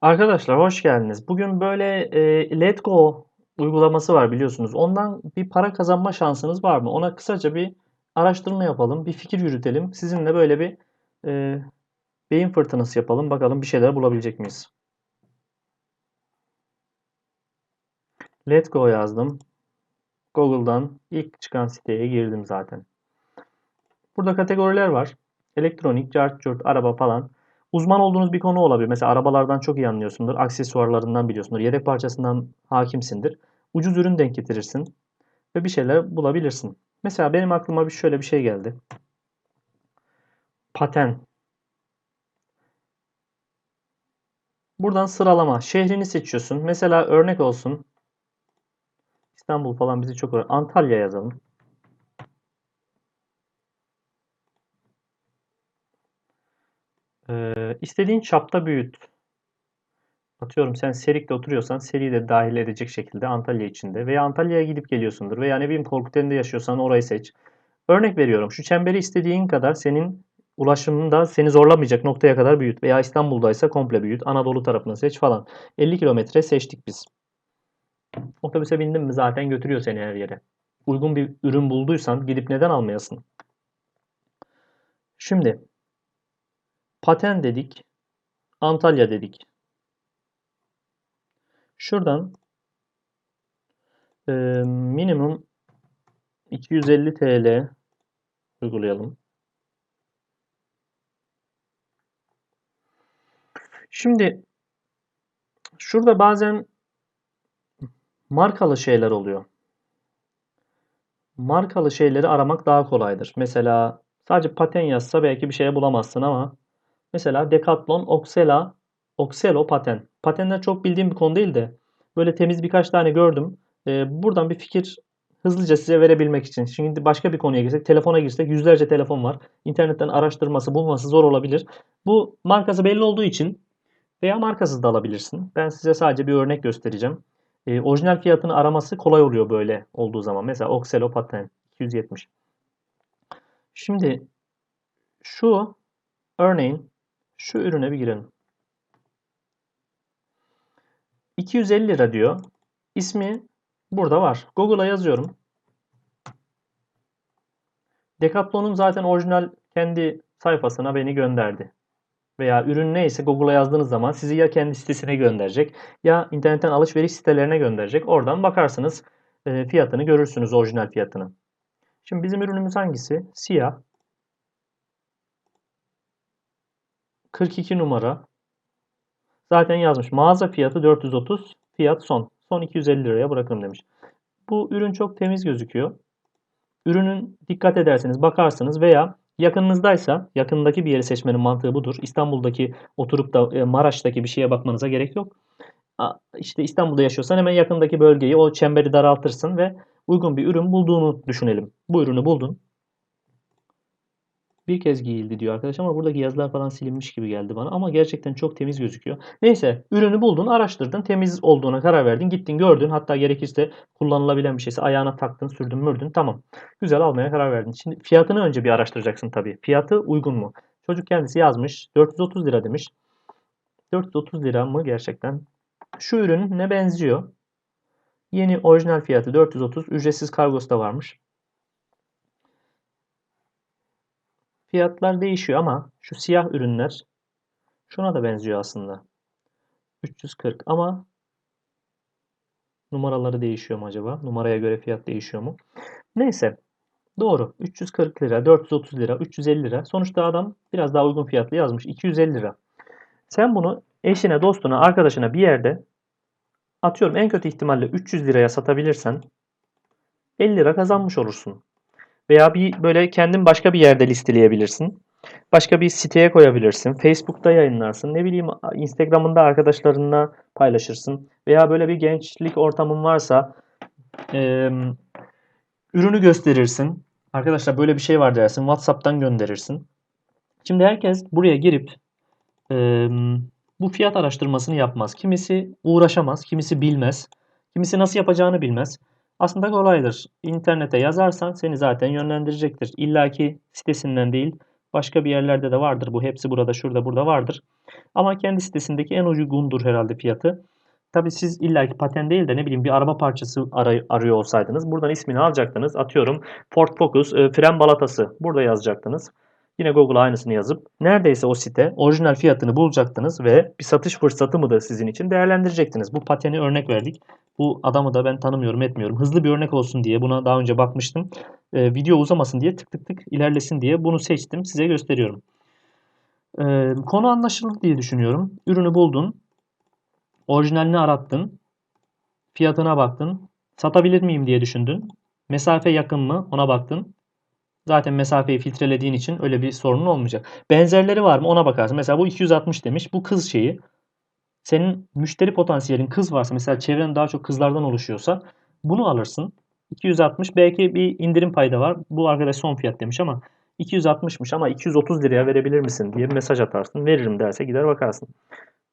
Arkadaşlar hoş geldiniz. Bugün böyle e, Let uygulaması var biliyorsunuz. Ondan bir para kazanma şansınız var mı? Ona kısaca bir araştırma yapalım, bir fikir yürütelim. Sizinle böyle bir e, beyin fırtınası yapalım. Bakalım bir şeyler bulabilecek miyiz? Let Go yazdım. Google'dan ilk çıkan siteye girdim zaten. Burada kategoriler var. Elektronik, cart, curt, araba falan. Uzman olduğunuz bir konu olabilir. Mesela arabalardan çok iyi anlıyorsundur. Aksesuarlarından biliyorsundur. Yedek parçasından hakimsindir. Ucuz ürün denk getirirsin. Ve bir şeyler bulabilirsin. Mesela benim aklıma bir şöyle bir şey geldi. Paten. Buradan sıralama. Şehrini seçiyorsun. Mesela örnek olsun. İstanbul falan bizi çok uğraşıyor. Antalya yazalım. Ee, istediğin çapta büyüt. Atıyorum sen Serik'te oturuyorsan Serik'i de dahil edecek şekilde Antalya içinde veya Antalya'ya gidip geliyorsundur veya ne bileyim Korkuteli'nde yaşıyorsan orayı seç. Örnek veriyorum şu çemberi istediğin kadar senin ulaşımında seni zorlamayacak noktaya kadar büyüt veya İstanbul'daysa komple büyüt. Anadolu tarafını seç falan. 50 kilometre seçtik biz. Otobüse bindin mi zaten götürüyor seni her yere. Uygun bir ürün bulduysan gidip neden almayasın? Şimdi paten dedik. Antalya dedik. Şuradan e, minimum 250 TL uygulayalım. Şimdi şurada bazen markalı şeyler oluyor. Markalı şeyleri aramak daha kolaydır. Mesela sadece paten yazsa belki bir şey bulamazsın ama mesela Decathlon Oxela Oxelo paten. Patenler çok bildiğim bir konu değil de böyle temiz birkaç tane gördüm. Ee, buradan bir fikir hızlıca size verebilmek için. Şimdi başka bir konuya girsek, telefona girsek yüzlerce telefon var. İnternetten araştırması, bulması zor olabilir. Bu markası belli olduğu için veya markasız da alabilirsin. Ben size sadece bir örnek göstereceğim. E, orijinal fiyatını araması kolay oluyor böyle olduğu zaman. Mesela Oxelo paten 270. Şimdi şu örneğin şu ürüne bir girelim. 250 lira diyor. İsmi burada var. Google'a yazıyorum. Decathlon'un zaten orijinal kendi sayfasına beni gönderdi. Veya ürün neyse Google'a yazdığınız zaman sizi ya kendi sitesine gönderecek ya internetten alışveriş sitelerine gönderecek. Oradan bakarsınız e, fiyatını görürsünüz orijinal fiyatını. Şimdi bizim ürünümüz hangisi? Siyah. 42 numara. Zaten yazmış. Mağaza fiyatı 430. Fiyat son. Son 250 liraya bırakırım demiş. Bu ürün çok temiz gözüküyor. Ürünün dikkat ederseniz bakarsınız veya yakınınızdaysa yakındaki bir yeri seçmenin mantığı budur. İstanbul'daki oturup da e, Maraş'taki bir şeye bakmanıza gerek yok. İşte İstanbul'da yaşıyorsan hemen yakındaki bölgeyi o çemberi daraltırsın ve uygun bir ürün bulduğunu düşünelim. Bu ürünü buldun. Bir kez giyildi diyor arkadaş ama buradaki yazılar falan silinmiş gibi geldi bana. Ama gerçekten çok temiz gözüküyor. Neyse ürünü buldun, araştırdın, temiz olduğuna karar verdin. Gittin gördün. Hatta gerekirse kullanılabilen bir şeyse ayağına taktın, sürdün, mürdün. Tamam. Güzel almaya karar verdin. Şimdi fiyatını önce bir araştıracaksın tabii. Fiyatı uygun mu? Çocuk kendisi yazmış. 430 lira demiş. 430 lira mı gerçekten? Şu ürün ne benziyor? Yeni orijinal fiyatı 430. Ücretsiz kargosu da varmış. Fiyatlar değişiyor ama şu siyah ürünler şuna da benziyor aslında. 340 ama numaraları değişiyor mu acaba? Numaraya göre fiyat değişiyor mu? Neyse. Doğru. 340 lira, 430 lira, 350 lira. Sonuçta adam biraz daha uygun fiyatlı yazmış. 250 lira. Sen bunu eşine, dostuna, arkadaşına bir yerde atıyorum en kötü ihtimalle 300 liraya satabilirsen 50 lira kazanmış olursun. Veya bir böyle kendin başka bir yerde listeleyebilirsin. Başka bir siteye koyabilirsin. Facebook'ta yayınlarsın. Ne bileyim Instagram'ında arkadaşlarınla paylaşırsın. Veya böyle bir gençlik ortamın varsa e, ürünü gösterirsin. Arkadaşlar böyle bir şey var dersin. WhatsApp'tan gönderirsin. Şimdi herkes buraya girip e, bu fiyat araştırmasını yapmaz. Kimisi uğraşamaz, kimisi bilmez. Kimisi nasıl yapacağını bilmez. Aslında kolaydır. İnternete yazarsan seni zaten yönlendirecektir. İlla ki sitesinden değil, Başka bir yerlerde de vardır. Bu hepsi burada, şurada, burada vardır. Ama kendi sitesindeki en uygundur herhalde fiyatı. Tabii siz illaki paten değil de ne bileyim bir araba parçası aray- arıyor olsaydınız buradan ismini alacaktınız. Atıyorum Ford Focus e, fren balatası. Burada yazacaktınız. Yine Google'a aynısını yazıp neredeyse o site orijinal fiyatını bulacaktınız ve bir satış fırsatı mı da sizin için değerlendirecektiniz. Bu pateni örnek verdik. Bu adamı da ben tanımıyorum etmiyorum. Hızlı bir örnek olsun diye buna daha önce bakmıştım. Ee, video uzamasın diye tık tık tık ilerlesin diye bunu seçtim. Size gösteriyorum. Ee, konu anlaşıldı diye düşünüyorum. Ürünü buldun. Orijinalini arattın. Fiyatına baktın. Satabilir miyim diye düşündün. Mesafe yakın mı ona baktın. Zaten mesafeyi filtrelediğin için öyle bir sorunun olmayacak. Benzerleri var mı ona bakarsın. Mesela bu 260 demiş. Bu kız şeyi. Senin müşteri potansiyelin kız varsa mesela çevren daha çok kızlardan oluşuyorsa bunu alırsın. 260 belki bir indirim payda var. Bu arkadaş son fiyat demiş ama 260'mış ama 230 liraya verebilir misin diye bir mesaj atarsın. Veririm derse gider bakarsın.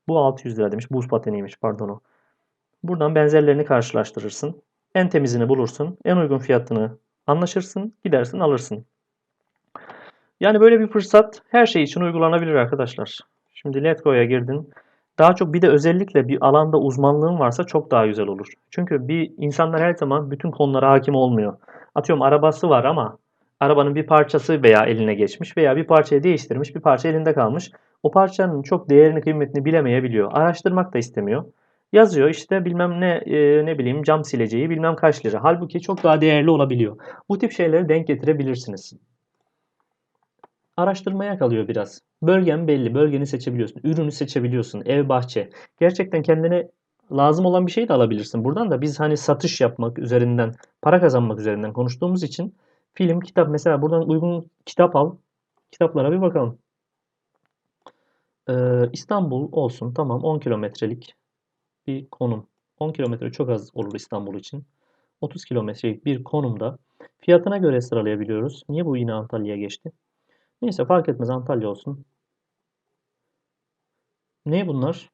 Bu 600 lira demiş. Buz pateniymiş pardon o. Buradan benzerlerini karşılaştırırsın. En temizini bulursun. En uygun fiyatını anlaşırsın. Gidersin alırsın. Yani böyle bir fırsat her şey için uygulanabilir arkadaşlar. Şimdi Letgo'ya girdin. Daha çok bir de özellikle bir alanda uzmanlığın varsa çok daha güzel olur. Çünkü bir insanlar her zaman bütün konulara hakim olmuyor. Atıyorum arabası var ama arabanın bir parçası veya eline geçmiş veya bir parçayı değiştirmiş, bir parça elinde kalmış. O parçanın çok değerini, kıymetini bilemeyebiliyor. Araştırmak da istemiyor. Yazıyor işte bilmem ne e, ne bileyim cam sileceği bilmem kaç lira. Halbuki çok daha değerli olabiliyor. Bu tip şeyleri denk getirebilirsiniz. Araştırmaya kalıyor biraz. Bölgen belli. Bölgeni seçebiliyorsun. Ürünü seçebiliyorsun. Ev, bahçe. Gerçekten kendine lazım olan bir şey de alabilirsin. Buradan da biz hani satış yapmak üzerinden, para kazanmak üzerinden konuştuğumuz için film, kitap mesela buradan uygun kitap al. Kitaplara bir bakalım. Ee, İstanbul olsun. Tamam 10 kilometrelik bir konum. 10 kilometre çok az olur İstanbul için. 30 kilometrelik bir konumda fiyatına göre sıralayabiliyoruz. Niye bu yine Antalya'ya geçti? Neyse fark etmez Antalya olsun. Ne bunlar?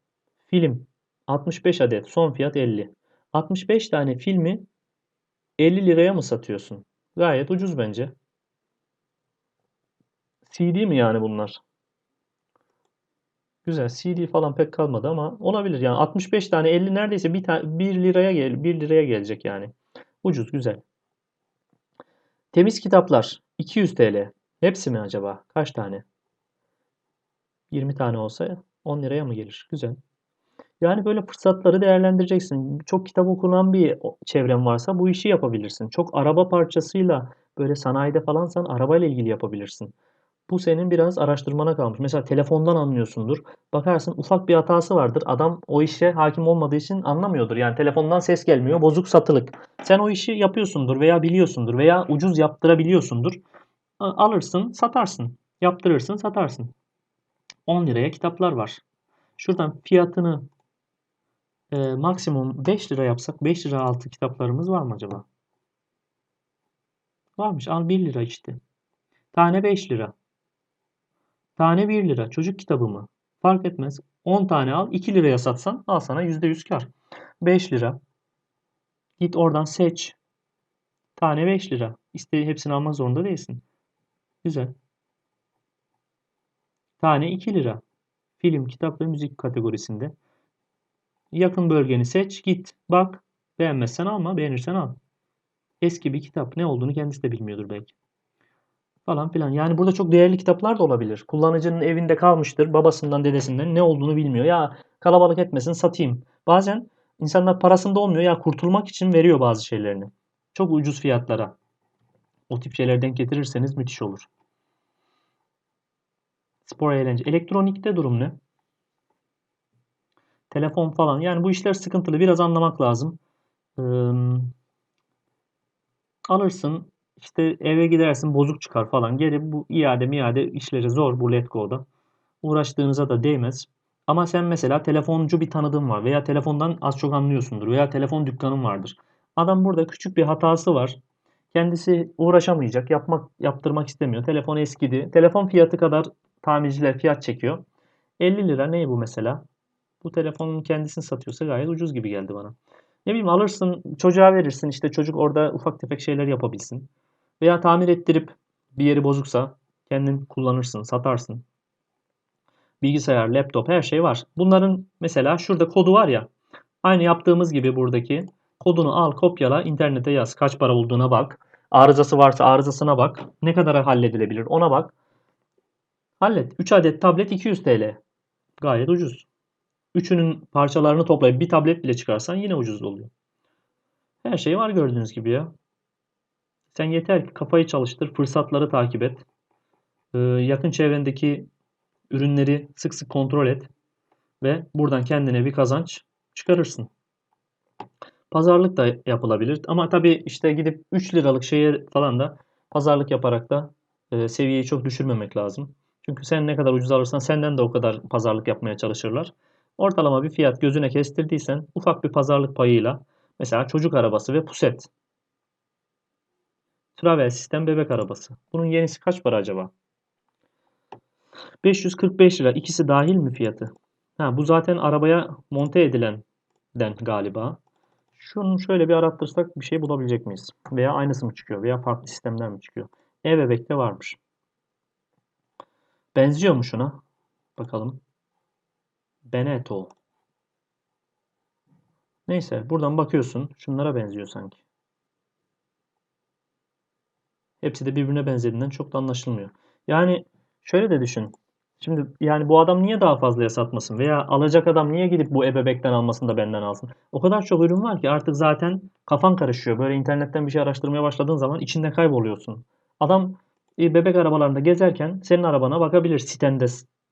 Film. 65 adet. Son fiyat 50. 65 tane filmi 50 liraya mı satıyorsun? Gayet ucuz bence. CD mi yani bunlar? Güzel. CD falan pek kalmadı ama olabilir. Yani 65 tane 50 neredeyse 1, 1 liraya gel 1 liraya gelecek yani. Ucuz, güzel. Temiz kitaplar 200 TL. Hepsi mi acaba? Kaç tane? 20 tane olsa 10 liraya mı gelir? Güzel. Yani böyle fırsatları değerlendireceksin. Çok kitap okunan bir çevren varsa bu işi yapabilirsin. Çok araba parçasıyla böyle sanayide falansan arabayla ilgili yapabilirsin. Bu senin biraz araştırmana kalmış. Mesela telefondan anlıyorsundur. Bakarsın ufak bir hatası vardır. Adam o işe hakim olmadığı için anlamıyordur. Yani telefondan ses gelmiyor. Bozuk satılık. Sen o işi yapıyorsundur veya biliyorsundur veya ucuz yaptırabiliyorsundur. Alırsın, satarsın. Yaptırırsın, satarsın. 10 liraya kitaplar var. Şuradan fiyatını e, maksimum 5 lira yapsak 5 lira altı kitaplarımız var mı acaba? Varmış. Al 1 lira işte. Tane 5 lira. Tane 1 lira. Çocuk kitabı mı? Fark etmez. 10 tane al. 2 liraya satsan al sana %100 kar. 5 lira. Git oradan seç. Tane 5 lira. İstediğin hepsini almak zorunda değilsin. Güzel. Tane 2 lira. Film, kitap ve müzik kategorisinde. Yakın bölgeni seç, git, bak. Beğenmezsen alma, beğenirsen al. Eski bir kitap. Ne olduğunu kendisi de bilmiyordur belki. Falan filan. Yani burada çok değerli kitaplar da olabilir. Kullanıcının evinde kalmıştır. Babasından, dedesinden ne olduğunu bilmiyor. Ya kalabalık etmesin satayım. Bazen insanlar parasında olmuyor. Ya kurtulmak için veriyor bazı şeylerini. Çok ucuz fiyatlara. O tip şeylerden getirirseniz müthiş olur. Spor eğlence. Elektronikte durum ne? Telefon falan. Yani bu işler sıkıntılı. Biraz anlamak lazım. Ee, alırsın. İşte eve gidersin bozuk çıkar falan. Geri bu iade miade işleri zor bu Letgo'da. Uğraştığınıza da değmez. Ama sen mesela telefoncu bir tanıdığın var veya telefondan az çok anlıyorsundur veya telefon dükkanın vardır. Adam burada küçük bir hatası var. Kendisi uğraşamayacak, yapmak yaptırmak istemiyor. Telefon eskidi. Telefon fiyatı kadar tamirciler fiyat çekiyor. 50 lira ne bu mesela? Bu telefonun kendisini satıyorsa gayet ucuz gibi geldi bana. Ne bileyim alırsın çocuğa verirsin işte çocuk orada ufak tefek şeyler yapabilsin. Veya tamir ettirip bir yeri bozuksa Kendin kullanırsın, satarsın. Bilgisayar, laptop her şey var. Bunların mesela şurada kodu var ya. Aynı yaptığımız gibi buradaki kodunu al, kopyala, internete yaz. Kaç para olduğuna bak. Arızası varsa arızasına bak. Ne kadara halledilebilir ona bak. Hallet. 3 adet tablet 200 TL. Gayet ucuz. Üçünün parçalarını toplayıp bir tablet bile çıkarsan yine ucuz oluyor. Her şey var gördüğünüz gibi ya. Sen yeter ki kafayı çalıştır, fırsatları takip et. Ee, yakın çevrendeki ürünleri sık sık kontrol et ve buradan kendine bir kazanç çıkarırsın. Pazarlık da yapılabilir ama tabii işte gidip 3 liralık şeye falan da pazarlık yaparak da e, seviyeyi çok düşürmemek lazım. Çünkü sen ne kadar ucuz alırsan senden de o kadar pazarlık yapmaya çalışırlar. Ortalama bir fiyat gözüne kestirdiysen ufak bir pazarlık payıyla mesela çocuk arabası ve puset. Travel sistem bebek arabası. Bunun yenisi kaç para acaba? 545 lira. İkisi dahil mi fiyatı? Ha, bu zaten arabaya monte edilenden galiba. Şunu şöyle bir arattırsak bir şey bulabilecek miyiz? Veya aynısı mı çıkıyor? Veya farklı sistemler mi çıkıyor? E-Bebek'te varmış. Benziyor mu şuna? Bakalım. Beneto. Neyse buradan bakıyorsun. Şunlara benziyor sanki. Hepsi de birbirine benzediğinden çok da anlaşılmıyor. Yani şöyle de düşün. Şimdi yani bu adam niye daha fazlaya satmasın veya alacak adam niye gidip bu ebebekten almasın da benden alsın? O kadar çok ürün var ki artık zaten kafan karışıyor. Böyle internetten bir şey araştırmaya başladığın zaman içinde kayboluyorsun. Adam e, bebek arabalarında gezerken senin arabana bakabilir sitende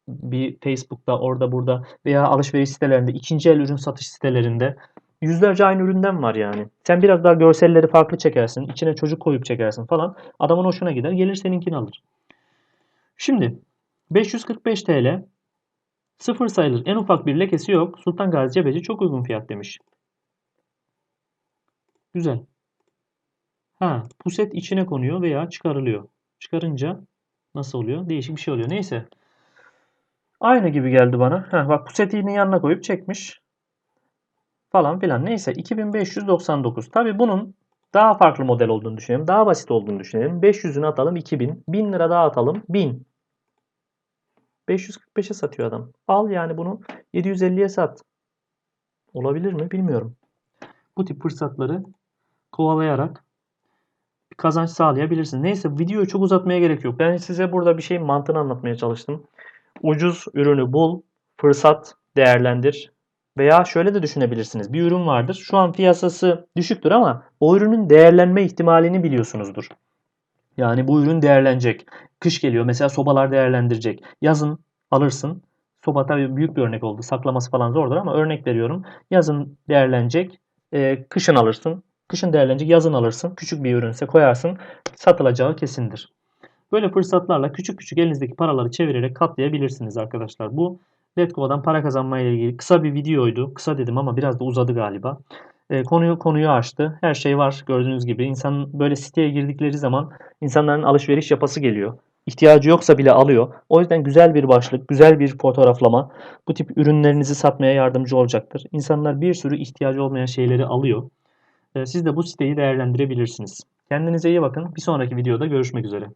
bir Facebook'ta orada burada veya alışveriş sitelerinde ikinci el ürün satış sitelerinde yüzlerce aynı üründen var yani. Sen biraz daha görselleri farklı çekersin. içine çocuk koyup çekersin falan. Adamın hoşuna gider. Gelir seninkini alır. Şimdi 545 TL sıfır sayılır. En ufak bir lekesi yok. Sultan Gazi Cebeci çok uygun fiyat demiş. Güzel. Ha, puset içine konuyor veya çıkarılıyor. Çıkarınca nasıl oluyor? Değişik bir şey oluyor. Neyse. Aynı gibi geldi bana. Ha, bak pusetiğini yanına koyup çekmiş. Falan filan. Neyse 2599. Tabi bunun daha farklı model olduğunu düşünelim. Daha basit olduğunu düşünelim. 500'ünü atalım 2000. 1000 lira daha atalım 1000. 545'e satıyor adam. Al yani bunu 750'ye sat. Olabilir mi bilmiyorum. Bu tip fırsatları kovalayarak bir kazanç sağlayabilirsiniz. Neyse videoyu çok uzatmaya gerek yok. Ben size burada bir şeyin mantığını anlatmaya çalıştım. Ucuz ürünü bul, fırsat değerlendir. Veya şöyle de düşünebilirsiniz. Bir ürün vardır. Şu an piyasası düşüktür ama o ürünün değerlenme ihtimalini biliyorsunuzdur. Yani bu ürün değerlenecek. Kış geliyor mesela sobalar değerlendirecek. Yazın alırsın. Soba tabii büyük bir örnek oldu. Saklaması falan zordur ama örnek veriyorum. Yazın değerlenecek. E, kışın alırsın. Kışın değerlenecek. Yazın alırsın. Küçük bir ürünse koyarsın. Satılacağı kesindir. Böyle fırsatlarla küçük küçük elinizdeki paraları çevirerek katlayabilirsiniz arkadaşlar. Bu Letgo'dan para kazanma ile ilgili kısa bir videoydu. Kısa dedim ama biraz da uzadı galiba. E, konuyu konuyu açtı. Her şey var gördüğünüz gibi. İnsan böyle siteye girdikleri zaman insanların alışveriş yapası geliyor. İhtiyacı yoksa bile alıyor. O yüzden güzel bir başlık, güzel bir fotoğraflama bu tip ürünlerinizi satmaya yardımcı olacaktır. İnsanlar bir sürü ihtiyacı olmayan şeyleri alıyor. E, siz de bu siteyi değerlendirebilirsiniz. Kendinize iyi bakın. Bir sonraki videoda görüşmek üzere.